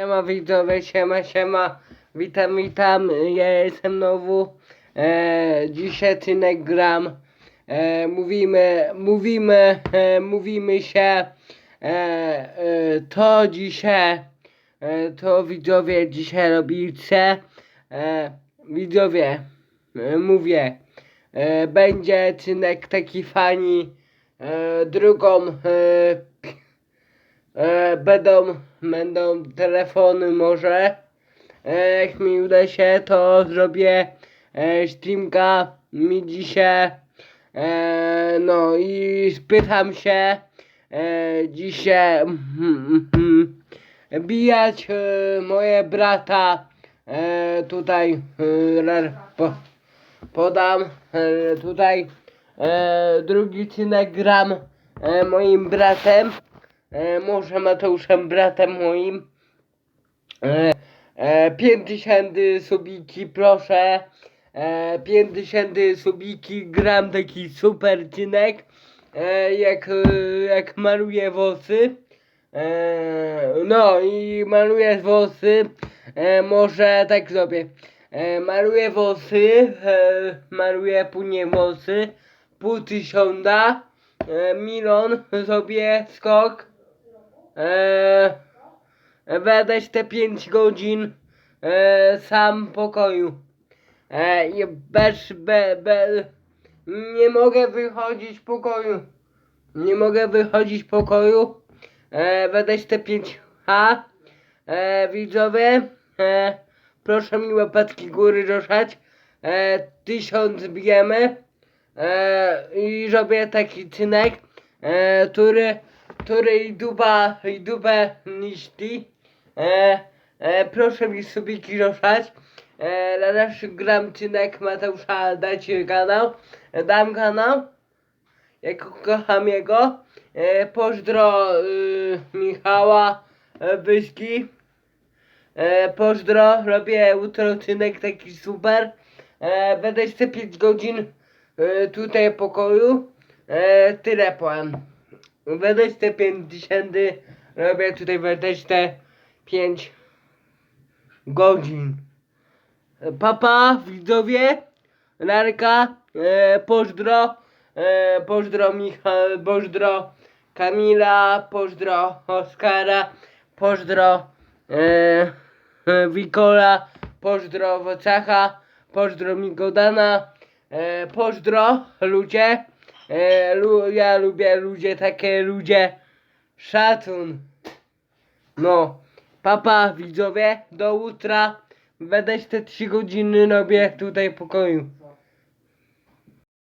Siema widzowie, siema, siema, witam, witam, ja jestem znowu, e, dzisiaj odcinek gram, e, mówimy, mówimy, e, mówimy się, e, e, to dzisiaj, e, to widzowie dzisiaj robicie, e, widzowie, e, mówię, e, będzie odcinek taki fani, e, drugą, e, E, będą, będą telefony może. Jak mi uda się, to zrobię e, streamka mi dzisiaj. E, no i spytam się e, dzisiaj mm, mm, bijać e, moje brata. Tutaj podam tutaj drugi odcinek gram moim bratem e, może Mateuszem bratem moim. E, e, 5000 subiki proszę. E, 5000 subiki gram taki super odcinek. E, jak, jak maluję włosy. E, no i maluję włosy. E, może tak zrobię. E, maluję włosy. E, maluję później włosy. Pół tysiąca. E, milion sobie skok. Eee, będę te 5 godzin eee, sam pokoju. I bez, be, be, nie mogę wychodzić z pokoju. Nie mogę wychodzić z pokoju. Eee, będę te 5 ha. Eee, widzowie, eee, proszę mi łapatki góry ruszać. Eee, tysiąc bijemy. Eee, I robię taki cynek, eee, który który duba, dubę niszczy. E, e, proszę mi subiki ruszać. E, na nasz gram cynek Mateusza dajcie kanał. E, dam kanał. Jak kocham jego. E, pozdro y, Michała e, Wyski. E, pozdro, robię jutro odcinek taki super. E, będę jeszcze 5 godzin e, tutaj w pokoju. E, tyle powiem. Będę te 5 tysięcy, robię tutaj te 5 godzin. Papa, widzowie, Larka, e, pozdro, e, pozdro Michał, pozdro Kamila, pozdro Oskara, pozdro e, e, Wikola, pozdro Wocacha, pozdro Migodana, e, pozdro ludzie, e, lu, ja lubię ludzie, takie ludzie, szacun. No, papa widzowie, do jutra, będę te 3 godziny robię tutaj w pokoju.